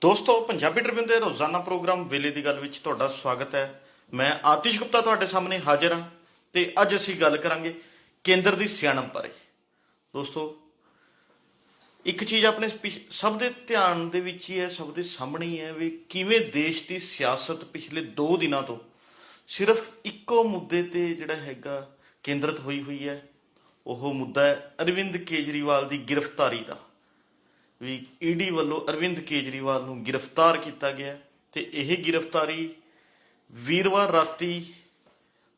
ਦੋਸਤੋ, ਪੰਜਾਬੀ ਟ੍ਰਿਬਿਊਨ ਦੇ ਰੋਜ਼ਾਨਾ ਪ੍ਰੋਗਰਾਮ ਵੇਲੇ ਦੀ ਗੱਲ ਵਿੱਚ ਤੁਹਾਡਾ ਸਵਾਗਤ ਹੈ। ਮੈਂ ਆਤਿਸ਼ ਗੁਪਤਾ ਤੁਹਾਡੇ ਸਾਹਮਣੇ ਹਾਜ਼ਰ ਹਾਂ ਤੇ ਅੱਜ ਅਸੀਂ ਗੱਲ ਕਰਾਂਗੇ ਕੇਂਦਰ ਦੀ ਸਿਆਣਪ ਬਾਰੇ। ਦੋਸਤੋ, ਇੱਕ ਚੀਜ਼ ਆਪਣੇ ਪਿਛ- ਸਭ ਦੇ ਧਿਆਨ ਦੇ ਵਿੱਚ ਹੀ ਹੈ, ਸਭ ਦੇ ਸਾਹਮਣੇ ਹੀ ਹੈ ਵੀ ਕਿਵੇਂ ਦੇਸ਼ ਦੀ ਸਿਆਸਤ ਪਿਛਲੇ 2 ਦਿਨਾਂ ਤੋਂ ਸਿਰਫ ਇੱਕੋ ਮੁੱਦੇ ਤੇ ਜਿਹੜਾ ਹੈਗਾ ਕੇਂਦਰਿਤ ਹੋਈ ਹੋਈ ਹੈ। ਉਹ ਮੁੱਦਾ ਹੈ ਅਰਵਿੰਦ ਕੇਜਰੀਵਾਲ ਦੀ ਗ੍ਰਿਫਤਾਰੀ ਦਾ। ਵੀ ਈਡੀ ਵੱਲੋਂ ਅਰਵਿੰਦ ਕੇਜਰੀਵਾਲ ਨੂੰ ਗ੍ਰਿਫਤਾਰ ਕੀਤਾ ਗਿਆ ਤੇ ਇਹ ਗ੍ਰਿਫਤਾਰੀ ਵੀਰਵਾਰ ਰਾਤੀ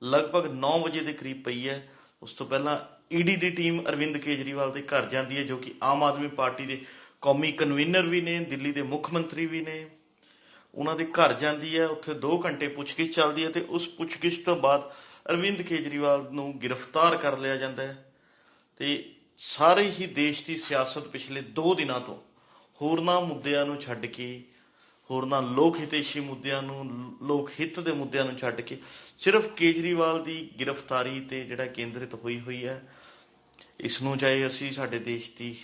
ਲਗਭਗ 9 ਵਜੇ ਦੇ ਕਰੀਬ ਪਈ ਹੈ। ਉਸ ਤੋਂ ਪਹਿਲਾਂ ਈਡੀ ਦੀ ਟੀਮ ਅਰਵਿੰਦ ਕੇਜਰੀਵਾਲ ਦੇ ਘਰ ਜਾਂਦੀ ਹੈ, ਜੋ ਕਿ ਆਮ ਆਦਮੀ ਪਾਰਟੀ ਦੇ ਕੌਮੀ ਕਨਵੀਨਰ ਵੀ ਨੇ, ਦਿੱਲੀ ਦੇ ਮੁੱਖ ਮੰਤਰੀ ਵੀ ਨੇ। ਉਹਨਾਂ ਦੇ ਘਰ ਜਾਂਦੀ ਹੈ, ਉੱਥੇ 2 ਘੰਟੇ ਪੁੱਛਗਿੱਛ ਚੱਲਦੀ ਹੈ ਤੇ ਉਸ ਪੁੱਛਗਿੱਛ ਤੋਂ ਬਾਅਦ ਅਰਵਿੰਦ ਕੇਜਰੀਵਾਲ ਨੂੰ ਗ੍ਰਿਫਤਾਰ ਕਰ ਲਿਆ ਜਾਂਦਾ ਹੈ। ਤੇ ਸਾਰੇ ਹੀ ਦੇਸ਼ ਦੀ ਸਿਆਸਤ ਪਿਛਲੇ 2 ਦਿਨਾਂ ਤੋਂ ਹੋਰਨਾਂ ਮੁੱਦਿਆਂ ਨੂੰ ਛੱਡ ਕੇ, ਹੋਰਨਾਂ ਲੋਕ ਹਿਤੇਸ਼ੀ ਮੁੱਦਿਆਂ ਨੂੰ, ਲੋਕ ਹਿੱਤ ਦੇ ਮੁੱਦਿਆਂ ਨੂੰ ਛੱਡ ਕੇ, ਸਿਰਫ ਕੇਜਰੀਵਾਲ ਦੀ ਗ੍ਰਿਫਤਾਰੀ ਤੇ ਜਿਹੜਾ ਕੇਂਦਰਿਤ ਹੋਈ ਹੋਈ ਹੈ, ਇਸ ਨੂੰ ਚਾਹੇ ਅਸੀਂ ਸਾਡੇ ਦੇਸ਼ ਦੀ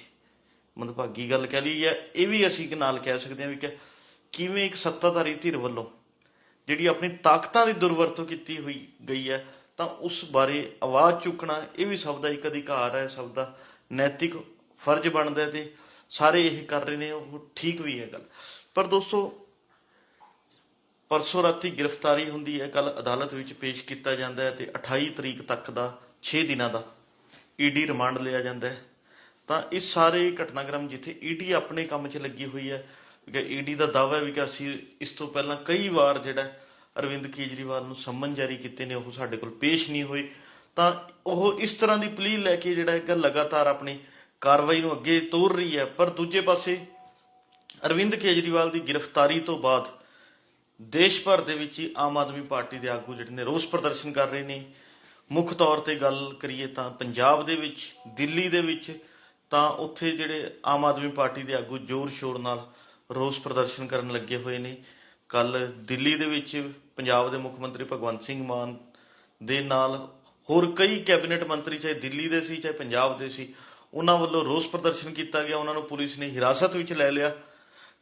ਮੰਦਭਾਗੀ ਗੱਲ ਕਹਿ ਲਈ ਹੈ ਇਹ ਵੀ ਅਸੀਂ ਇੱਕ ਨਾਲ ਕਹਿ ਸਕਦੇ ਹਾਂ ਵੀ ਕਿ ਕਿਵੇਂ ਇੱਕ ਸੱਤਾਧਾਰੀ ਧਿਰ ਵੱਲੋਂ ਜਿਹੜੀ ਆਪਣੀ ਤਾਕਤਾਂ ਦੀ ਦੁਰਵਰਤੋਂ ਕੀਤੀ ਹੋਈ ਗਈ ਹੈ ਤਾਂ ਉਸ ਬਾਰੇ ਆਵਾਜ਼ ਚੁੱਕਣਾ ਇਹ ਵੀ ਸਭ ਦਾ ਇੱਕ ਅਧਿਕਾਰ ਹੈ, ਸਭ ਦਾ ਨੈਤਿਕ ਫਰਜ਼ ਬਣਦਾ ਹੈ ਤੇ ਸਾਰੇ ਇਹ ਕਰ ਰਹੇ ਨੇ, ਉਹ ਠੀਕ ਵੀ ਹੈ ਗੱਲ। ਪਰ ਦੋਸਤੋ, ਪਰਸੋਂ ਰਾਤੀ ਗ੍ਰਿਫਤਾਰੀ ਹੁੰਦੀ ਹੈ ਕੱਲ ਅਦਾਲਤ ਵਿੱਚ ਪੇਸ਼ ਕੀਤਾ ਜਾਂਦਾ ਹੈ ਤੇ 28 ਤਰੀਕ ਤੱਕ ਦਾ 6 ਦਿਨਾਂ ਦਾ ਈਡੀ ਰਿਮਾਂਡ ਲਿਆ ਜਾਂਦਾ ਹੈ। ਤਾਂ ਇਸ ਸਾਰੇ ਘਟਨਾਕ੍ਰਮ ਜਿੱਥੇ ਈਡੀ ਆਪਣੇ ਕੰਮ 'ਚ ਲੱਗੀ ਹੋਈ ਹੈ ਕਿ ਈਡੀ ਦਾ ਦਾਅਵਾ ਵੀ ਕਿ ਅਸੀਂ ਇਸ ਤੋਂ ਪਹਿਲਾਂ ਕਈ ਵਾਰ ਜਿਹੜਾ ਅਰਵਿੰਦ ਕੇਜਰੀਵਾਲ ਨੂੰ ਸੰਮਨ ਜਾਰੀ ਕੀਤੇ ਨੇ, ਉਹ ਸਾਡੇ ਕੋਲ ਪੇਸ਼ ਨਹੀਂ ਹੋਏ। ਤਾਂ ਉਹ ਇਸ ਤਰ੍ਹਾਂ ਦੀ ਪਲੀ ਲੈ ਕੇ ਜਿਹੜਾ ਇੱਕ ਲਗਾਤਾਰ ਆਪਣੀ ਕਾਰਵਾਈ ਨੂੰ ਅੱਗੇ ਤੋਰ ਰਹੀ ਹੈ। ਪਰ ਦੂਜੇ ਪਾਸੇ ਅਰਵਿੰਦ ਕੇਜਰੀਵਾਲ ਦੀ ਗ੍ਰਿਫਤਾਰੀ ਤੋਂ ਬਾਅਦ ਦੇਸ਼ ਭਰ ਦੇ ਵਿੱਚ ਹੀ ਆਮ ਆਦਮੀ ਪਾਰਟੀ ਦੇ ਆਗੂ ਜਿਹੜੇ ਨੇ ਰੋਸ ਪ੍ਰਦਰਸ਼ਨ ਕਰ ਰਹੇ ਨੇ। ਮੁੱਖ ਤੌਰ ਤੇ ਗੱਲ ਕਰੀਏ ਤਾਂ ਪੰਜਾਬ ਦੇ ਵਿੱਚ, ਦਿੱਲੀ ਦੇ ਵਿੱਚ, ਤਾਂ ਉੱਥੇ ਜਿਹੜੇ ਆਮ ਆਦਮੀ ਪਾਰਟੀ ਦੇ ਆਗੂ ਜ਼ੋਰ ਸ਼ੋਰ ਨਾਲ ਰੋਸ ਪ੍ਰਦਰਸ਼ਨ ਕਰਨ ਲੱਗੇ ਹੋਏ ਨੇ। ਕੱਲ ਦਿੱਲੀ ਦੇ ਵਿੱਚ ਪੰਜਾਬ ਦੇ ਮੁੱਖ ਮੰਤਰੀ ਭਗਵੰਤ ਸਿੰਘ ਮਾਨ ਦੇ ਨਾਲ ਹੋਰ ਕਈ ਕੈਬਨਿਟ ਮੰਤਰੀ, ਚਾਹੇ ਦਿੱਲੀ ਦੇ ਸੀ, ਚਾਹੇ ਪੰਜਾਬ ਦੇ ਸੀ, ਉਹਨਾਂ ਵੱਲੋਂ ਰੋਸ ਪ੍ਰਦਰਸ਼ਨ ਕੀਤਾ ਗਿਆ। ਉਹਨਾਂ ਨੂੰ ਪੁਲਿਸ ਨੇ ਹਿਰਾਸਤ ਵਿੱਚ ਲੈ ਲਿਆ।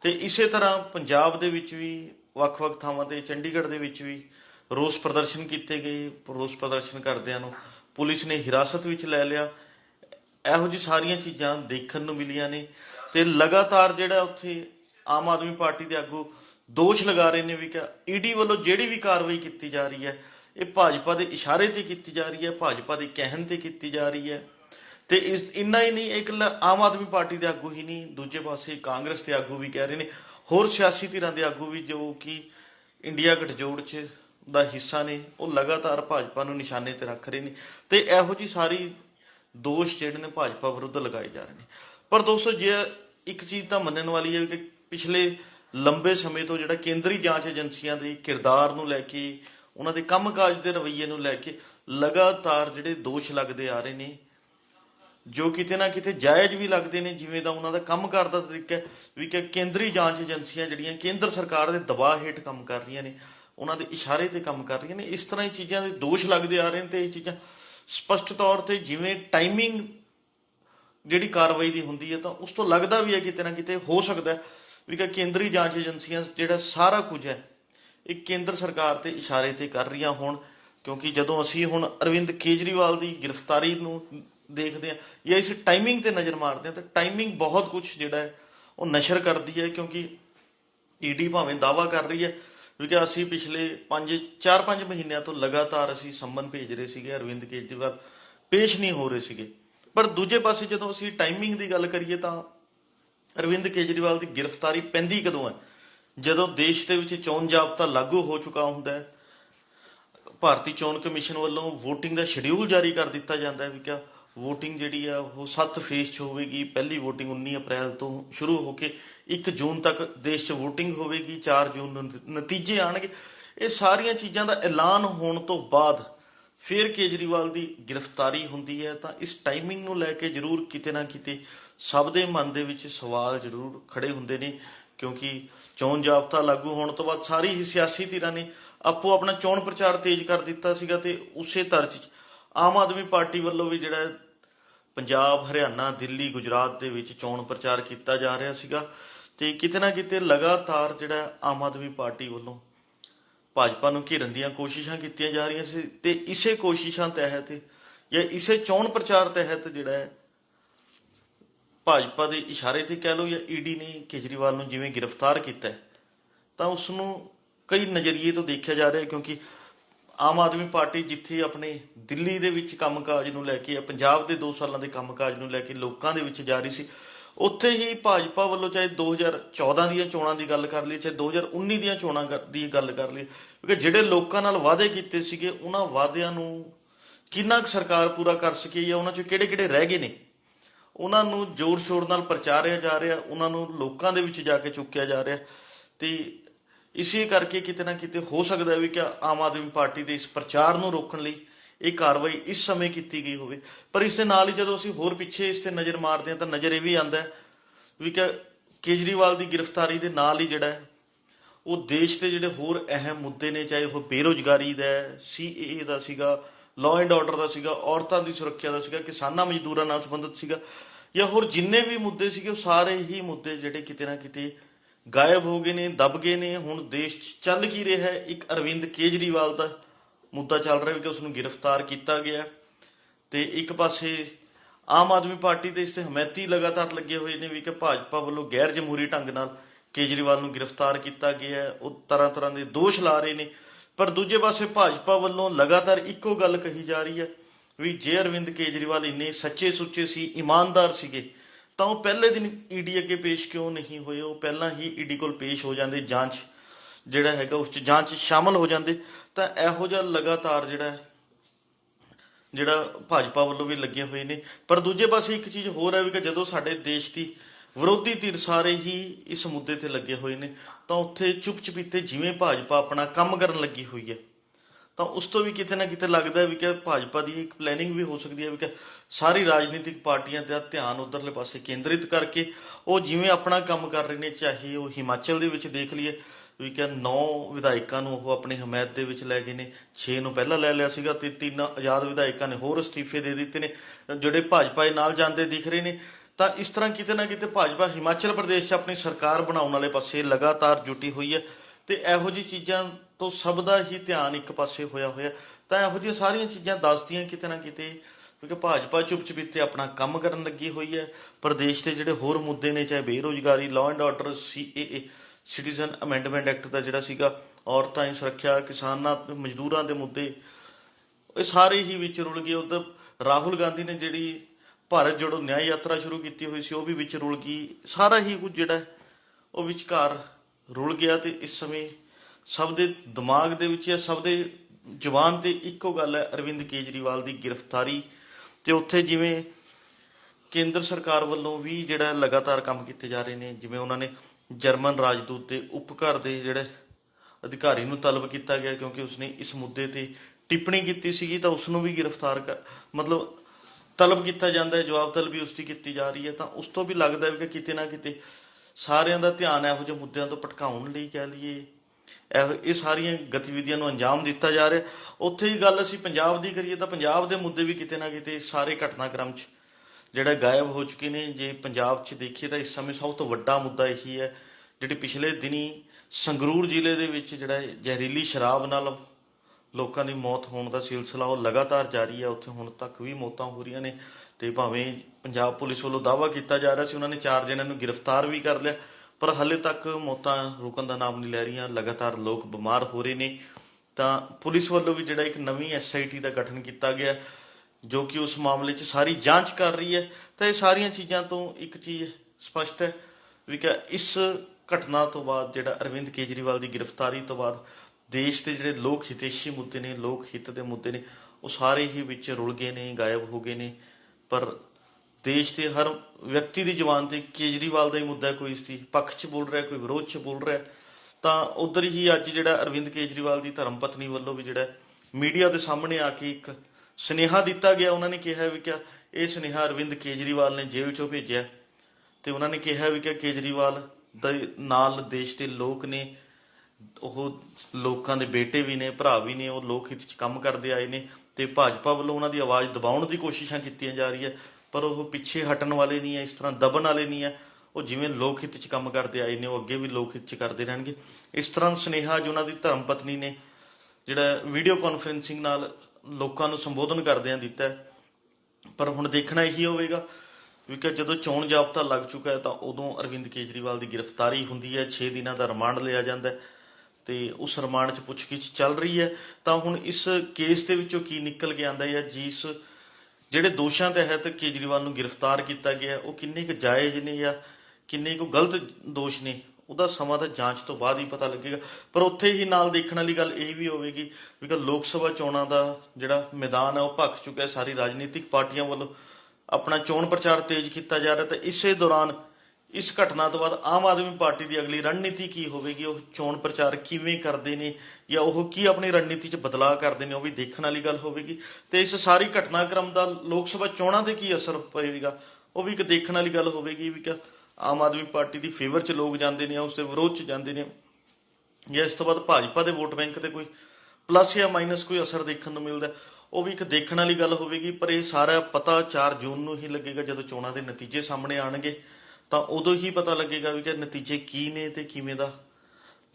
ਤੇ ਇਸੇ ਤਰ੍ਹਾਂ ਪੰਜਾਬ ਦੇ ਵਿੱਚ ਵੀ, ਵੱਖ-ਵੱਖ ਥਾਵਾਂ ਤੇ, ਚੰਡੀਗੜ੍ਹ ਦੇ ਵਿੱਚ ਵੀ ਰੋਸ ਪ੍ਰਦਰਸ਼ਨ ਕੀਤੇ ਗਏ। ਰੋਸ ਪ੍ਰਦਰਸ਼ਨ ਕਰਦਿਆਂ ਨੂੰ ਪੁਲਿਸ ਨੇ ਹਿਰਾਸਤ ਵਿੱਚ ਲੈ ਲਿਆ। ਇਹੋ ਜਿਹੀ ਸਾਰੀਆਂ ਚੀਜ਼ਾਂ ਦੇਖਣ ਨੂੰ ਮਿਲੀਆਂ ਨੇ। ਤੇ ਲਗਾਤਾਰ ਜਿਹੜਾ ਉੱਥੇ ਆਮ ਆਦਮੀ ਪਾਰਟੀ ਦੇ ਆਗੂ ਦੋਸ਼ ਲਗਾ ਰਹੇ ਨੇ ਵੀ ਕਿ ਈਡੀ ਵੱਲੋਂ ਜਿਹੜੀ ਵੀ ਕਾਰਵਾਈ ਕੀਤੀ ਜਾ ਰਹੀ ਹੈ, ਇਹ ਭਾਜਪਾ ਦੇ ਇਸ਼ਾਰੇ ਤੇ ਕੀਤੀ ਜਾ ਰਹੀ ਹੈ, ਭਾਜਪਾ ਦੇ ਕਹਿਣ ਤੇ ਕੀਤੀ ਜਾ ਰਹੀ ਹੈ। ਤੇ ਇਸ ਇੰਨਾ ਹੀ ਨਹੀਂ, ਇੱਕ ਆਮ ਆਦਮੀ ਪਾਰਟੀ ਦੇ ਆਗੂ ਹੀ ਨਹੀਂ, ਦੂਜੇ ਪਾਸੇ ਕਾਂਗਰਸ ਦੇ ਆਗੂ ਵੀ ਕਹਿ ਰਹੇ ਨੇ। ਹੋਰ ਸਿਆਸੀ ਧਿਰਾਂ ਦੇ ਆਗੂ ਵੀ ਜੋ ਕਿ ਇੰਡੀਆ ਗਠਜੋੜ 'ਚ ਦਾ ਹਿੱਸਾ ਨੇ, ਉਹ ਲਗਾਤਾਰ ਭਾਜਪਾ ਨੂੰ ਨਿਸ਼ਾਨੇ ਤੇ ਰੱਖ ਰਹੇ ਨੇ। ਤੇ ਇਹੋ ਜੀ ਸਾਰੀ ਦੋਸ਼ ਜਿਹੜੇ ਨੇ ਭਾਜਪਾ ਵਿਰੁੱਧ ਲਗਾਏ ਜਾ ਰਹੇ ਨੇ। ਪਰ ਦੋਸਤੋ, ਜੇ ਇੱਕ ਚੀਜ਼ ਤਾਂ ਮੰਨਣ ਵਾਲੀ ਹੈ ਕਿ ਪਿਛਲੇ ਲੰਬੇ ਸਮੇਂ ਤੋਂ ਜਿਹੜਾ ਕੇਂਦਰੀ ਜਾਂਚ ਏਜੰਸੀਆਂ ਦੇ ਕਿਰਦਾਰ ਨੂੰ ਲੈ ਕੇ, ਉਹਨਾਂ ਦੇ ਕੰਮਕਾਜ ਦੇ ਰਵੱਈਏ ਨੂੰ ਲੈ ਕੇ ਲਗਾਤਾਰ ਜਿਹੜੇ ਦੋਸ਼ ਲੱਗਦੇ ਆ ਰਹੇ ਨੇ, ਜੋ ਕਿਤੇ ਨਾ ਕਿਤੇ ਜਾਇਜ਼ ਵੀ ਲੱਗਦੇ ਨੇ, ਜਿਵੇਂ ਦਾ ਉਹਨਾਂ ਦਾ ਕੰਮ ਕਰਨ ਦਾ ਤਰੀਕਾ ਵੀ ਕਿ ਕੇਂਦਰੀ ਜਾਂਚ ਏਜੰਸੀਆਂ ਜਿਹੜੀਆਂ ਕੇਂਦਰ ਸਰਕਾਰ ਦੇ ਦਬਾਅ ਹੇਠ ਕੰਮ ਕਰ ਰਹੀਆਂ ਨੇ, ਉਹਨਾਂ ਦੇ ਇਸ਼ਾਰੇ ਤੇ ਕੰਮ ਕਰ ਰਹੀਆਂ ਨੇ, ਇਸ ਤਰ੍ਹਾਂ ਹੀ ਚੀਜ਼ਾਂ ਦੇ ਦੋਸ਼ ਲੱਗਦੇ ਆ ਰਹੇ ਨੇ ਤੇ ਇਹ ਚੀਜ਼ਾਂ ਸਪਸ਼ਟ ਤੌਰ ਤੇ ਜਿਵੇਂ ਟਾਈਮਿੰਗ ਜਿਹੜੀ ਕਾਰਵਾਈ ਦੀ ਹੁੰਦੀ ਹੈ, ਤਾਂ ਉਸ ਤੋਂ ਲੱਗਦਾ ਵੀ ਹੈ ਕਿਤੇ ਨਾ ਕਿਤੇ ਹੋ ਸਕਦਾ ਹੈ ਵੀ ਕਿ ਕੇਂਦਰੀ ਜਾਂਚ ਏਜੰਸੀਆਂ ਜਿਹੜਾ ਸਾਰਾ ਕੁਝ ਹੈ, ਇਹ ਕੇਂਦਰ ਸਰਕਾਰ ਤੇ ਇਸ਼ਾਰੇ ਤੇ ਕਰ ਰਹੀਆਂ ਹੋਣ, ਕਿਉਂਕਿ ਜਦੋਂ ਅਸੀਂ ਹੁਣ ਅਰਵਿੰਦ ਕੇਜਰੀਵਾਲ ਦੀ ਗ੍ਰਿਫਤਾਰੀ ਨੂੰ ਦੇਖਦੇ ਹਾਂ ਜਾਂ ਇਸ ਟਾਈਮਿੰਗ ਤੇ ਨਜ਼ਰ ਮਾਰਦੇ ਹਾਂ, ਤਾਂ ਟਾਈਮਿੰਗ ਬਹੁਤ ਕੁਝ ਜਿਹੜਾ ਹੈ, ਉਹ ਨਸ਼ਰ ਕਰਦੀ ਹੈ, ਕਿਉਂਕਿ ਈਡੀ ਭਾਵੇਂ ਦਾਵਾ ਕਰ ਰਹੀ ਹੈ ਵੀ ਕਿ ਅਸੀਂ ਪਿਛਲੇ 5 4-5 ਮਹੀਨਿਆਂ ਤੋਂ ਲਗਾਤਾਰ ਅਸੀਂ ਸੰਮਨ ਭੇਜ ਰਹੇ ਸੀਗੇ, ਅਰਵਿੰਦ ਕੇਜਰੀਵਾਲ ਪੇਸ਼ ਨਹੀਂ ਹੋ ਰਹੇ ਸੀਗੇ। ਪਰ ਦੂਜੇ ਪਾਸੇ ਜਦੋਂ ਅਸੀਂ ਟਾਈਮਿੰਗ ਦੀ ਗੱਲ ਕਰੀਏ ਤਾਂ ਅਰਵਿੰਦ ਕੇਜਰੀਵਾਲ ਦੀ ਗ੍ਰਿਫਤਾਰੀ ਪੈਂਦੀ ਕਦੋਂ ਹੈ? ਜਦੋਂ ਦੇਸ਼ ਦੇ ਵਿੱਚ ਚੋਣ ਜਾਬਤਾ ਲਾਗੂ ਹੋ ਚੁੱਕਾ ਹੁੰਦਾ ਹੈ, ਭਾਰਤੀ ਚੋਣ ਕਮਿਸ਼ਨ ਵੱਲੋਂ VOTING ਦਾ ਸ਼ਡਿਊਲ ਜਾਰੀ ਕਰ ਦਿੱਤਾ ਜਾਂਦਾ ਹੈ ਵੀ ਕਿ VOTING ਜਿਹੜੀ ਆ ਉਹ 7 ਫੇਸ 'ਚ ਹੋਵੇਗੀ। ਪਹਿਲੀ VOTING 19 ਅਪ੍ਰੈਲ ਤੋਂ ਸ਼ੁਰੂ ਹੋ ਕੇ 1 ਜੂਨ ਤੱਕ ਦੇਸ਼ 'ਚ VOTING ਹੋਵੇਗੀ। 4 ਜੂਨ ਨੂੰ ਨਤੀਜੇ ਆਣਗੇ। ਇਹ ਸਾਰੀਆਂ ਚੀਜ਼ਾਂ ਦਾ ਐਲਾਨ ਹੋਣ ਤੋਂ ਬਾਅਦ ਫਿਰ ਕੇਜਰੀਵਾਲ ਦੀ ਗ੍ਰਿਫਤਾਰੀ ਹੁੰਦੀ ਹੈ, ਤਾਂ ਇਸ ਟਾਈਮਿੰਗ ਨੂੰ ਲੈ ਕੇ ਜ਼ਰੂਰ ਕਿਤੇ ਨਾ ਕਿਤੇ ਸਭ ਦੇ ਮਨ ਦੇ ਵਿੱਚ ਸਵਾਲ ਜ਼ਰੂਰ ਖੜੇ ਹੁੰਦੇ ਨੇ, ਕਿਉਂਕਿ ਚੋਣ ਜਾਬਤਾ ਲਾਗੂ ਹੋਣ ਤੋਂ ਬਾਅਦ ਸਾਰੀ ਹੀ ਸਿਆਸੀ ਧਿਰਾਂ ਨੇ ਆਪੋ ਆਪਣਾ ਚੋਣ ਪ੍ਰਚਾਰ ਤੇਜ਼ ਕਰ ਦਿੱਤਾ ਸੀਗਾ ਤੇ ਉਸੇ ਤਰਜ਼ 'ਚ ਆਮ ਆਦਮੀ ਪਾਰਟੀ ਵੱਲੋਂ ਵੀ ਜਿਹੜਾ ਪੰਜਾਬ, ਹਰਿਆਣਾ, ਦਿੱਲੀ, ਗੁਜਰਾਤ ਦੇ ਵਿੱਚ ਚੋਣ ਪ੍ਰਚਾਰ ਕੀਤਾ ਜਾ ਰਿਹਾ ਸੀਗਾ ਤੇ ਕਿਤੇ ਨਾ ਕਿਤੇ ਲਗਾਤਾਰ ਜਿਹੜਾ ਆਮ ਆਦਮੀ ਪਾਰਟੀ ਵੱਲੋਂ ਭਾਜਪਾ ਨੂੰ ਘੇਰਨ ਦੀਆਂ ਕੋਸ਼ਿਸ਼ਾਂ ਕੀਤੀਆਂ ਜਾ ਰਹੀਆਂ ਸੀ ਤੇ ਇਸੇ ਕੋਸ਼ਿਸ਼ਾਂ ਤਹਿਤ ਜਾਂ ਇਸੇ ਚੋਣ ਪ੍ਰਚਾਰ ਤਹਿਤ ਜਿਹੜਾ ਹੈ, ਭਾਜਪਾ ਦੇ ਇਸ਼ਾਰੇ ਤੇ ਕਹਿ ਲਓ ਜਾਂ ਈਡੀ ਨੇ ਕੇਜਰੀਵਾਲ ਨੂੰ ਜਿਵੇਂ ਗ੍ਰਿਫਤਾਰ ਕੀਤਾ ਤਾਂ ਉਸ ਨੂੰ ਕਈ ਨਜ਼ਰੀਏ ਤੋਂ ਦੇਖਿਆ ਜਾ ਰਿਹਾ ਕਿਉਂਕਿ ਆਮ ਆਦਮੀ ਪਾਰਟੀ ਜਿੱਥੇ ਆਪਣੇ ਦਿੱਲੀ ਦੇ ਵਿੱਚ ਕੰਮਕਾਜ ਨੂੰ ਲੈ ਕੇ ਜਾਂ ਪੰਜਾਬ ਦੇ 2 ਸਾਲਾਂ ਦੇ ਕੰਮਕਾਜ ਨੂੰ ਲੈ ਕੇ ਲੋਕਾਂ ਦੇ ਵਿੱਚ ਜਾ ਰਹੀ ਸੀ ਉੱਥੇ ਹੀ ਭਾਜਪਾ ਵੱਲੋਂ ਚਾਹੇ 2014 ਦੀਆਂ ਚੋਣਾਂ ਦੀ ਗੱਲ ਕਰ ਲਈ ਚਾਹੇ 2019 ਦੀਆਂ ਚੋਣਾਂ ਕਰ- ਦੀ ਗੱਲ ਕਰ ਲਈ ਕਿਉਂਕਿ ਜਿਹੜੇ ਲੋਕਾਂ ਨਾਲ ਵਾਅਦੇ ਕੀਤੇ ਸੀਗੇ, ਉਹਨਾਂ ਵਾਅਦਿਆਂ ਨੂੰ ਕਿੰਨਾ ਕੁ ਸਰਕਾਰ ਪੂਰਾ ਕਰ ਸਕੀ ਜਾਂ ਉਹਨਾਂ ਚੋਂ ਕਿਹੜੇ-ਕਿਹੜੇ ਰਹਿ ਗਏ ਨੇ? ਉਹਨਾਂ ਨੂੰ ਜ਼ੋਰ ਸ਼ੋਰ ਨਾਲ ਪ੍ਰਚਾਰਿਆ ਜਾ ਰਿਹਾ, ਉਹਨਾਂ ਨੂੰ ਲੋਕਾਂ ਦੇ ਵਿੱਚ ਜਾ ਕੇ ਚੁੱਕਿਆ ਜਾ ਰਿਹਾ। ਤੇ ਇਸੇ ਕਰਕੇ ਕਿਤੇ ਨਾ ਕਿਤੇ ਹੋ ਸਕਦਾ ਹੈ ਵੀ ਕਿ ਆਮ ਆਦਮੀ ਪਾਰਟੀ ਦੇ ਇਸ ਪ੍ਰਚਾਰ ਨੂੰ ਰੋਕਣ ਲਈ ਇਹ ਕਾਰਵਾਈ ਇਸ ਸਮੇਂ ਕੀਤੀ ਗਈ ਹੋਵੇ। ਪਰ ਇਸ ਦੇ ਨਾਲ ਹੀ ਜਦੋਂ ਅਸੀਂ ਹੋਰ ਪਿੱਛੇ ਇਸ ਤੇ ਨਜ਼ਰ ਮਾਰਦੇ ਹਾਂ ਤਾਂ ਨਜ਼ਰ ਇਹ ਵੀ ਆਉਂਦਾ ਵੀ ਕਿ ਕੇਜਰੀਵਾਲ ਦੀ ਗ੍ਰਿਫਤਾਰੀ ਦੇ ਨਾਲ ਹੀ ਜਿਹੜਾ ਉਹ ਦੇਸ਼ ਦੇ ਜਿਹੜੇ ਹੋਰ ਅਹਿਮ ਮੁੱਦੇ ਨੇ, ਚਾਹੇ ਉਹ ਬੇਰੋਜ਼ਗਾਰੀ ਦਾ ਸੀਏਏ ਦਾ ਸੀਗਾ ਲਾਅ ਐਂਡ ਆਰਡਰ ਦਾ ਸੀਗਾ, ਔਰਤਾਂ ਦੀ ਸੁਰੱਖਿਆ ਦਾ ਸੀਗਾ, ਕਿਸਾਨਾਂ ਮਜ਼ਦੂਰਾਂ ਨਾਲ ਸੰਬੰਧਿਤ ਸੀਗਾ, ਜਾਂ ਹੋਰ ਜਿੰਨੇ ਵੀ ਮੁੱਦੇ ਸੀਗੇ, ਉਹ ਸਾਰੇ ਹੀ ਮੁੱਦੇ ਜਿਹੜੇ ਕਿਤੇ ਨਾ ਕਿਤੇ ਗਾਇਬ ਹੋ ਗਏ ਨੇ, ਦਬ ਗਏ ਨੇ। ਹੁਣ ਦੇਸ਼ 'ਚ ਚੱਲ ਕੀ ਰਿਹਾ ਹੈ? ਇੱਕ ਅਰਵਿੰਦ ਕੇਜਰੀਵਾਲ ਦਾ ਮੁੱਦਾ ਚੱਲ ਰਿਹਾ ਵੀ ਕਿ ਉਸ ਨੂੰ ਗ੍ਰਿਫਤਾਰ ਕੀਤਾ ਗਿਆ ਤੇ ਇੱਕ ਪਾਸੇ ਆਮ ਆਦਮੀ ਪਾਰਟੀ ਦੇ ਇਸ ਤੇ ਹਮਾਇਤੀ ਲਗਾਤਾਰ ਲੱਗੇ ਹੋਏ ਨੇ ਵੀ ਕਿ ਭਾਜਪਾ ਵੱਲੋਂ ਗੈਰ ਜਮਹੂਰੀ ਢੰਗ ਨਾਲ ਕੇਜਰੀਵਾਲ ਨੂੰ ਗ੍ਰਿਫਤਾਰ ਕੀਤਾ ਗਿਆ ਉਹ ਤਰ੍ਹਾਂ ਤਰ੍ਹਾਂ ਦੇ ਦੋਸ਼ ਲਾ ਰਹੇ ਨੇ। ਪਰ ਦੂਜੇ ਪਾਸੇ ਭਾਜਪਾ ਵੱਲੋਂ ਲਗਾਤਾਰ ਇੱਕੋ ਗੱਲ ਕਹੀ ਜਾ ਰਹੀ ਹੈ ਵੀ ਜੇ ਅਰਵਿੰਦ ਕੇਜਰੀਵਾਲ ਇੰਨੇ ਸੱਚੇ ਸੁੱਚੇ ਸੀ, ਇਮਾਨਦਾਰ ਸੀਗੇ, ਤਾਂ ਉਹ ਪਹਿਲੇ ਦਿਨ ਈਡੀ ਅੱਗੇ ਪੇਸ਼ ਕਿਉਂ ਨਹੀਂ ਹੋਏ? ਉਹ ਪਹਿਲਾਂ ਹੀ ਈਡੀ ਕੋਲ ਪੇਸ਼ ਹੋ ਜਾਂਦੇ ਜਾਂਚ ਜਿਹੜਾ ਹੈਗਾ ਉਸ ਚ ਜਾਂਚ 'ਚ ਸ਼ਾਮਲ ਹੋ ਜਾਂਦੇ, ਤਾਂ ਇਹੋ ਜਿਹਾ ਲਗਾਤਾਰ ਜਿਹੜਾ ਜਿਹੜਾ ਭਾਜਪਾ ਵੱਲੋਂ ਵੀ ਲੱਗੇ ਹੋਏ ਨੇ। ਪਰ ਦੂਜੇ ਪਾਸੇ ਇੱਕ ਚੀਜ਼ ਹੋਰ ਹੈ ਵੀ ਕਿ ਜਦੋਂ ਸਾਡੇ ਦੇਸ਼ ਦੀ ਵਿਰੋਧੀ ਧਿਰ ਸਾਰੇ ਹੀ ਇਸ ਮੁੱਦੇ ਤੇ ਲੱਗੇ ਹੋਏ ਨੇ, ਤਾਂ ਉੱਥੇ ਚੁੱਪ ਚਪੀਤੇ ਜਿਵੇਂ ਭਾਜਪਾ ਆਪਣਾ ਕੰਮ ਕਰਨ ਲੱਗੀ ਹੋਈ ਹੈ, ਤਾਂ ਉਸ ਤੋਂ ਵੀ ਕਿਤੇ ਨਾ ਕਿਤੇ ਲੱਗਦਾ ਵੀ ਕਿ ਭਾਜਪਾ ਦੀ ਇੱਕ ਪਲੈਨਿੰਗ ਵੀ ਹੋ ਸਕਦੀ ਹੈ ਵੀ ਕਿ ਸਾਰੀ ਰਾਜਨੀਤਿਕ ਪਾਰਟੀਆਂ ਦਾ ਧਿਆਨ ਉਧਰਲੇ ਪਾਸੇ ਕੇਂਦਰਿਤ ਕਰਕੇ ਉਹ ਜਿਵੇਂ ਆਪਣਾ ਕੰਮ ਕਰ ਰਹੇ ਨੇ, ਚਾਹੇ ਉਹ ਹਿਮਾਚਲ ਦੇ ਵਿੱਚ ਦੇਖ ਲਈਏ ਵੀ ਕਿ 9 ਵਿਧਾਇਕਾਂ ਨੂੰ ਉਹ ਆਪਣੀ ਹਮਾਇਤ ਦੇ ਵਿੱਚ ਲੈ ਗਏ ਨੇ 6 ਨੂੰ ਪਹਿਲਾਂ ਲੈ ਲਿਆ ਸੀਗਾ ਤੇ ਤਿੰਨ ਆਜ਼ਾਦ ਵਿਧਾਇਕਾਂ ਨੇ ਹੋਰ ਅਸਤੀਫੇ ਦੇ ਦਿੱਤੇ ਨੇ। ਜਿਹੜੇ ਭਾਜਪਾ ਦੇ ਨਾਲ ਜਾਂਦੇ ਦਿਖ ਰਹੇ ਨੇ, ਤਾਂ ਇਸ ਤਰ੍ਹਾਂ ਕਿਤੇ ਨਾ ਕਿਤੇ ਭਾਜਪਾ ਹਿਮਾਚਲ ਪ੍ਰਦੇਸ਼ 'ਚ ਆਪਣੀ ਸਰਕਾਰ ਬਣਾਉਣ ਵਾਲੇ ਪਾਸੇ ਲਗਾਤਾਰ ਜੁਟੀ ਹੋਈ ਹੈ ਤੇ ਇਹੋ ਜਿਹੀ ਚੀਜ਼ਾਂ ਤੋਂ ਸਭ ਦਾ ਹੀ ਧਿਆਨ ਇੱਕ ਪਾਸੇ ਹੋਇਆ ਹੋਇਆ। ਤਾਂ ਇਹੋ ਜਿਹੀਆਂ ਸਾਰੀਆਂ ਚੀਜ਼ਾਂ ਦੱਸਦੀਆਂ ਕਿਤੇ ਨਾ ਕਿਤੇ ਕਿਉਂਕਿ ਭਾਜਪਾ ਚੁੱਪ ਚਪੀਤੇ ਆਪਣਾ ਕੰਮ ਕਰਨ ਲੱਗੀ ਹੋਈ ਹੈ। ਪ੍ਰਦੇਸ਼ ਦੇ ਜਿਹੜੇ ਹੋਰ ਮੁੱਦੇ ਨੇ, ਚਾਹੇ ਬੇਰੋਜ਼ਗਾਰੀ law and order CAA citizen amendment act ਦਾ ਜਿਹੜਾ ਸੀਗਾ, ਔਰਤਾਂ ਦੀ ਸੁਰੱਖਿਆ, ਕਿਸਾਨਾਂ, ਮਜ਼ਦੂਰਾਂ ਦੇ ਮੁੱਦੇ, ਇਹ ਸਾਰੇ ਹੀ ਵਿੱਚ ਰੁਲ ਗਏ। ਉਧਰ ਰਾਹੁਲ ਗਾਂਧੀ ਨੇ ਜਿਹੜੀ ਭਾਰਤ ਜੋੜੋ ਨਿਆਂ ਯਾਤਰਾ ਸ਼ੁਰੂ ਕੀਤੀ ਹੋਈ ਸੀ, ਉਹ ਵੀ ਵਿੱਚ ਰੁਲ ਗਈ। ਸਾਰਾ ਹੀ ਕੁਝ ਜਿਹੜਾ ਉਹ ਵਿਚਕਾਰ ਰੁਲ ਗਿਆ ਤੇ ਇਸ ਸਮੇਂ ਸਭ ਦੇ ਦਿਮਾਗ ਦੇ ਵਿੱਚ ਜਾਂ ਸਭ ਦੇ ਜ਼ੁਬਾਨ ਤੇ ਇੱਕੋ ਗੱਲ ਹੈ, ਅਰਵਿੰਦ ਕੇਜਰੀਵਾਲ ਦੀ ਗ੍ਰਿਫਤਾਰੀ। ਤੇ ਉੱਥੇ ਜਿਵੇਂ ਕੇਂਦਰ ਸਰਕਾਰ ਵੱਲੋਂ ਵੀ ਜਿਹੜਾ ਲਗਾਤਾਰ ਕੰਮ ਕੀਤੇ ਜਾ ਰਹੇ ਨੇ, ਜਿਵੇਂ ਉਹਨਾਂ ਨੇ ਜਰਮਨ ਰਾਜਦੂਤ ਦੇ ਉਪਘਰ ਦੇ ਜਿਹੜੇ ਅਧਿਕਾਰੀ ਨੂੰ ਤਲਬ ਕੀਤਾ ਗਿਆ ਕਿਉਂਕਿ ਉਸਨੇ ਇਸ ਮੁੱਦੇ ਤੇ ਟਿੱਪਣੀ ਕੀਤੀ ਸੀਗੀ ਤਾਂ ਉਸ ਨੂੰ ਵੀ ਗ੍ਰਿਫਤਾਰ ਕਰ ਮਤਲਬ ਤਲਬ ਕੀਤਾ ਜਾਂਦਾ ਹੈ, ਜਵਾਬ ਤਲਬੀ ਵੀ ਉਸ ਦੀ ਕੀਤੀ ਜਾ ਰਹੀ ਹੈ ਤਾਂ ਉਸ ਤੋਂ ਵੀ ਲੱਗਦਾ ਹੈ ਕਿ ਕਿਤੇ ਨਾ ਕਿਤੇ ਸਾਰਿਆਂ ਦਾ ਧਿਆਨ ਇਹੋ ਜਿਹੇ ਮੁੱਦਿਆਂ ਤੋਂ ਭਟਕਾਉਣ ਲਈ ਕਹਿ ਲਈਏ। ਇਹੋ, ਇਹ ਸਾਰੀਆਂ ਗਤੀਵਿਧੀਆਂ ਨੂੰ ਅੰਜਾਮ ਦਿੱਤਾ ਜਾ ਰਿਹਾ। ਉੱਥੇ ਹੀ ਗੱਲ ਅਸੀਂ ਪੰਜਾਬ ਦੀ ਕਰੀਏ ਤਾਂ ਪੰਜਾਬ ਦੇ ਮੁੱਦੇ ਵੀ ਕਿਤੇ ਨਾ ਕਿਤੇ ਸਾਰੇ ਘਟਨਾਕ੍ਰਮ 'ਚ ਜਿਹੜਾ ਗਾਇਬ ਹੋ ਚੁੱਕੇ ਨੇ, ਜੇ ਪੰਜਾਬ 'ਚ ਦੇਖੀਏ ਤਾਂ ਇਸ ਸਮੇਂ ਸਭ ਤੋਂ ਵੱਡਾ ਮੁੱਦਾ ਇਹੀ ਹੈ, ਜਿਹੜੀ ਪਿਛਲੇ ਦਿਨੀ ਸੰਗਰੂਰ ਜ਼ਿਲ੍ਹੇ ਦੇ ਵਿੱਚ ਜਿਹੜਾ ਜ਼ਹਿਰੀਲੀ ਸ਼ਰਾਬ ਨਾਲ ਲੋਕਾਂ ਦੀ ਮੌਤ ਹੋਣ ਦਾ ਸਿਲਸਿਲਾ ਉਹ ਲਗਾਤਾਰ ਜਾਰੀ ਹੈ ਉੱਥੇ ਹੁਣ ਤੱਕ ਵੀ ਮੌਤਾਂ ਹੋ ਰਹੀਆਂ ਨੇ ਤੇ ਭਾਵੇਂ ਪੰਜਾਬ ਪੁਲਿਸ ਵੱਲੋਂ ਦਾਅਵਾ ਕੀਤਾ ਜਾ ਰਿਹਾ ਸੀ, ਉਹਨਾਂ ਨੇ ਚਾਰ ਜਣਿਆਂ ਨੂੰ ਗ੍ਰਿਫਤਾਰ ਵੀ ਕਰ ਲਿਆ, ਪਰ ਹਾਲੇ ਤੱਕ ਮੌਤਾਂ ਰੁਕਣ ਦਾ ਨਾਮ ਨਹੀਂ ਲੈ ਰਹੀਆਂ, ਲਗਾਤਾਰ ਲੋਕ ਬਿਮਾਰ ਹੋ ਰਹੇ ਨੇ, ਤਾਂ ਪੁਲਿਸ ਵੱਲੋਂ ਵੀ ਜਿਹੜਾ ਇੱਕ ਨਵੀਂ ਐਸਆਈਟੀ ਦਾ ਗਠਨ ਕੀਤਾ ਗਿਆ ਜੋ ਕਿ ਉਸ ਮਾਮਲੇ 'ਚ ਸਾਰੀ ਜਾਂਚ ਕਰ ਰਹੀ ਹੈ, ਤਾਂ ਇਹ ਸਾਰੀਆਂ ਚੀਜ਼ਾਂ ਤੋਂ ਇੱਕ ਚੀਜ਼ ਸਪਸ਼ਟ ਹੈ ਵੀ ਕਿ ਇਸ ਘਟਨਾ ਤੋਂ ਬਾਅਦ ਜਿਹੜਾ ਅਰਵਿੰਦ ਕੇਜਰੀਵਾਲ ਦੀ ਗ੍ਰਿਫਤਾਰੀ ਤੋਂ ਬਾਅਦ ਦੇਸ਼ ਦੇ ਜਿਹੜੇ ਲੋਕ ਹਿਤੇਸ਼ੀ ਮੁੱਦੇ ਨੇ, ਲੋਕ ਹਿੱਤ ਦੇ ਮੁੱਦੇ ਨੇ, ਉਹ ਸਾਰੇ ਹੀ ਵਿੱਚ ਰੁਲ ਗਏ ਨੇ, ਗਾਇਬ ਹੋ ਗਏ ਨੇ। ਪਰ ਦੇਸ਼ ਦੇ ਹਰ ਵਿਅਕਤੀ ਦੀ ਜ਼ੁਬਾਨ ਤੇ ਕੇਜਰੀਵਾਲ ਦਾ ਹੀ ਮੁੱਦਾ ਕੋਈ ਇਸ ਦੀ ਪੱਖ 'ਚ ਬੋਲ ਰਿਹਾ, ਕੋਈ ਵਿਰੋਧ 'ਚ ਬੋਲ ਰਿਹਾ, ਤਾਂ ਉਧਰ ਹੀ ਅੱਜ ਜਿਹੜਾ ਅਰਵਿੰਦ ਕੇਜਰੀਵਾਲ ਦੀ ਧਰਮ ਪਤਨੀ ਵੱਲੋਂ ਵੀ ਜਿਹੜਾ ਮੀਡੀਆ ਦੇ ਸਾਹਮਣੇ ਆ ਕੇ ਇੱਕ ਸੁਨੇਹਾ ਦਿੱਤਾ ਗਿਆ, ਉਹਨਾਂ ਨੇ ਕਿਹਾ ਵੀ ਕਿ ਇਹ ਸੁਨੇਹਾ ਅਰਵਿੰਦ ਕੇਜਰੀਵਾਲ ਨੇ ਜੇਲ੍ਹ 'ਚੋਂ ਭੇਜਿਆ। ਤੇ ਉਹਨਾਂ ਨੇ ਕਿਹਾ ਵੀ ਕਿ ਕੇਜਰੀਵਾਲ ਦੇ ਨਾਲ ਦੇਸ਼ ਦੇ ਲੋਕ ਨੇ, ਉਹ ਲੋਕਾਂ ਦੇ ਬੇਟੇ ਵੀ ਨੇ, ਭਰਾ ਵੀ ਨੇ, ਉਹ ਲੋਕ ਹਿੱਤ 'ਚ ਕੰਮ ਕਰਦੇ ਆਏ ਨੇ ਤੇ ਭਾਜਪਾ ਵੱਲੋਂ ਉਹਨਾਂ ਦੀ ਆਵਾਜ਼ ਦਬਾਉਣ ਦੀ ਕੋਸ਼ਿਸ਼ਾਂ ਕੀਤੀਆਂ ਜਾ ਰਹੀ ਹੈ ਪਰ ਉਹ ਪਿੱਛੇ ਹਟਣ ਵਾਲੇ ਨਹੀਂ ਹੈ, ਇਸ ਤਰ੍ਹਾਂ ਦਬਣ ਵਾਲੇ ਨਹੀਂ ਹੈ। ਉਹ ਜਿਵੇਂ ਲੋਕ ਹਿੱਤ 'ਚ ਕੰਮ ਕਰਦੇ ਆਏ ਨੇ, ਉਹ ਅੱਗੇ ਵੀ ਲੋਕ ਹਿੱਤ 'ਚ ਕਰਦੇ ਰਹਿਣਗੇ। ਇਸ ਤਰ੍ਹਾਂ ਸੁਨੇਹਾ ਜੋ ਉਹਨਾਂ ਦੀ ਧਰਮ ਪਤਨੀ ਨੇ, ਜਿਹੜਾ ਵੀਡੀਓ ਕਾਨਫਰੈਂਸਿੰਗ ਨਾਲ ਲੋਕਾਂ ਨੂੰ ਸੰਬੋਧਨ ਕਰਦਿਆਂ ਦਿੱਤਾ ਪਰ ਹੁਣ ਦੇਖਣਾ ਇਹੀ ਹੋਵੇਗਾ ਵੀ ਜਦੋਂ ਚੋਣ ਜਾਬਤਾ ਲੱਗ ਚੁੱਕਾ ਹੈ ਤਾਂ ਉਦੋਂ ਅਰਵਿੰਦ ਕੇਜਰੀਵਾਲ ਦੀ ਗ੍ਰਿਫਤਾਰੀ ਹੁੰਦੀ ਹੈ 6 ਦਿਨਾਂ ਦਾ ਰਿਮਾਂਡ ਲਿਆ ਜਾਂਦਾ ਹੈ ਤੇ ਉਸ ਰਿਮਾਂਡ 'ਚ ਪੁੱਛਗਿੱਛ ਚੱਲ ਰਹੀ ਹੈ। ਤਾਂ ਹੁਣ ਇਸ ਕੇਸ ਦੇ ਵਿੱਚੋਂ ਕੀ ਨਿਕਲ ਕੇ ਆਂਦਾ ਹੈ ਜਿਸ ਜਿਹੜੇ ਦੋਸ਼ਾਂ ਤਹਿਤ ਕੇਜਰੀਵਾਲ ਨੂੰ ਗ੍ਰਿਫਤਾਰ ਕੀਤਾ ਗਿਆ ਉਹ ਕਿੰਨੇ ਕੁ ਜਾਇਜ਼ ਨੇ ਜਾਂ ਕਿੰਨੇ ਕੁ ਗਲਤ ਦੋਸ਼ ਨੇ? ਉਹਦਾ ਸਮਾਂ ਤਾਂ ਜਾਂਚ ਤੋਂ ਬਾਅਦ ਹੀ ਪਤਾ ਲੱਗੇਗਾ। ਪਰ ਉੱਥੇ ਹੀ ਨਾਲ ਦੇਖਣ ਵਾਲੀ ਗੱਲ ਇਹ ਵੀ ਹੋਵੇਗੀ ਵੀ ਕਿ ਲੋਕ ਸਭਾ ਚੋਣਾਂ ਦਾ ਜਿਹੜਾ ਮੈਦਾਨ ਹੈ, ਉਹ ਭਖ ਚੁੱਕਿਆ ਸਾਰੀ ਰਾਜਨੀਤਿਕ ਪਾਰਟੀਆਂ ਵੱਲੋਂ ਆਪਣਾ ਚੋਣ ਪ੍ਰਚਾਰ ਤੇਜ਼ ਕੀਤਾ ਜਾ ਰਿਹਾ ਤਾਂ ਇਸੇ ਦੌਰਾਨ ਇਸ ਘਟਨਾ ਤੋਂ ਬਾਅਦ ਆਮ ਆਦਮੀ ਪਾਰਟੀ ਦੀ ਅਗਲੀ ਰਣਨੀਤੀ ਕੀ ਹੋਵੇਗੀ? ਉਹ ਚੋਣ ਪ੍ਰਚਾਰ ਕਿਵੇਂ ਕਰਦੇ ਨੇ ਜਾਂ ਉਹ ਕੀ ਆਪਣੀ ਰਣਨੀਤੀ 'ਚ ਬਦਲਾਅ ਕਰਦੇ ਨੇ, ਉਹ ਵੀ ਦੇਖਣ ਵਾਲੀ ਗੱਲ ਹੋਵੇਗੀ। ਤੇ ਇਸ ਸਾਰੀ ਘਟਨਾਕ੍ਰਮ ਦਾ ਲੋਕ ਸਭਾ ਚੋਣਾਂ ਤੇ ਕੀ ਅਸਰ ਪਵੇਗਾ? ਉਹ ਵੀ ਇੱਕ ਦੇਖਣ ਵਾਲੀ ਗੱਲ ਹੋਵੇਗੀ ਵੀ ਕਿ ਆਮ ਆਦਮੀ ਪਾਰਟੀ ਦੀ ਫੇਵਰ 'ਚ ਲੋਕ ਜਾਂਦੇ ਨੇ ਜਾਂ ਉਸ ਦੇ ਵਿਰੋਧ 'ਚ ਜਾਂਦੇ ਨੇ। ਜਾਂ ਇਸ ਤੋਂ ਬਾਅਦ ਭਾਜਪਾ ਦੇ ਵੋਟ ਬੈਂਕ ਤੇ ਕੋਈ ਪਲੱਸ ਜਾਂ ਮਾਈਨਸ ਕੋਈ ਅਸਰ ਦੇਖਣ ਨੂੰ ਮਿਲਦਾ। ਉਹ ਵੀ ਇੱਕ ਦੇਖਣ ਵਾਲੀ ਗੱਲ ਹੋਵੇਗੀ, ਪਰ ਇਹ ਸਾਰਾ ਪਤਾ 4 ਜੂਨ ਨੂੰ ਹੀ ਲੱਗੇਗਾ ਜਦੋਂ ਚੋਣਾਂ ਦੇ ਨਤੀਜੇ ਸਾਹਮਣੇ ਆਣਗੇ ਤਾਂ ਉਦੋਂ ਹੀ ਪਤਾ ਲੱਗੇਗਾ ਵੀ ਕਿ ਨਤੀਜੇ ਕੀ ਨੇ ਤੇ ਕਿਵੇਂ ਦਾ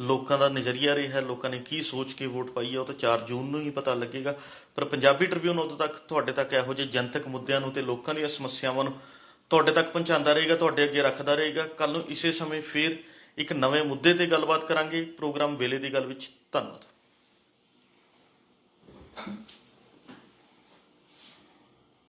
ਲੋਕਾਂ ਦਾ ਨਜ਼ਰੀਆ ਰਿਹਾ, ਲੋਕਾਂ ਨੇ ਕੀ ਸੋਚ ਕੇ ਵੋਟ ਪਾਈ ਹੈ ਉਹ ਤਾਂ 4 ਜੂਨ ਨੂੰ ਹੀ ਪਤਾ ਲੱਗੇਗਾ। ਪਰ ਪੰਜਾਬੀ ਟ੍ਰਿਬਿਊਨ ਉਦੋਂ ਤੱਕ ਤੁਹਾਡੇ ਤੱਕ ਇਹੋ ਜਿਹੇ ਜਨਤਕ ਮੁੱਦਿਆਂ ਨੂੰ ਤੇ ਲੋਕਾਂ ਦੀਆਂ ਸਮੱਸਿਆਵਾਂ ਨੂੰ ਤੁਹਾਡੇ ਤੱਕ ਪਹੁੰਚਾਉਂਦਾ ਰਹੇਗਾ, ਤੁਹਾਡੇ ਅੱਗੇ ਰੱਖਦਾ ਰਹੇਗਾ। ਕੱਲ ਨੂੰ ਇਸੇ ਸਮੇਂ ਫੇਰ ਇੱਕ ਨਵੇਂ ਮੁੱਦੇ ਤੇ ਗੱਲਬਾਤ ਕਰਾਂਗੇ। ਪ੍ਰੋਗਰਾਮ ਵੇਲੇ ਦੀ ਗੱਲ ਵਿੱਚ ਧੰਨਵਾਦ।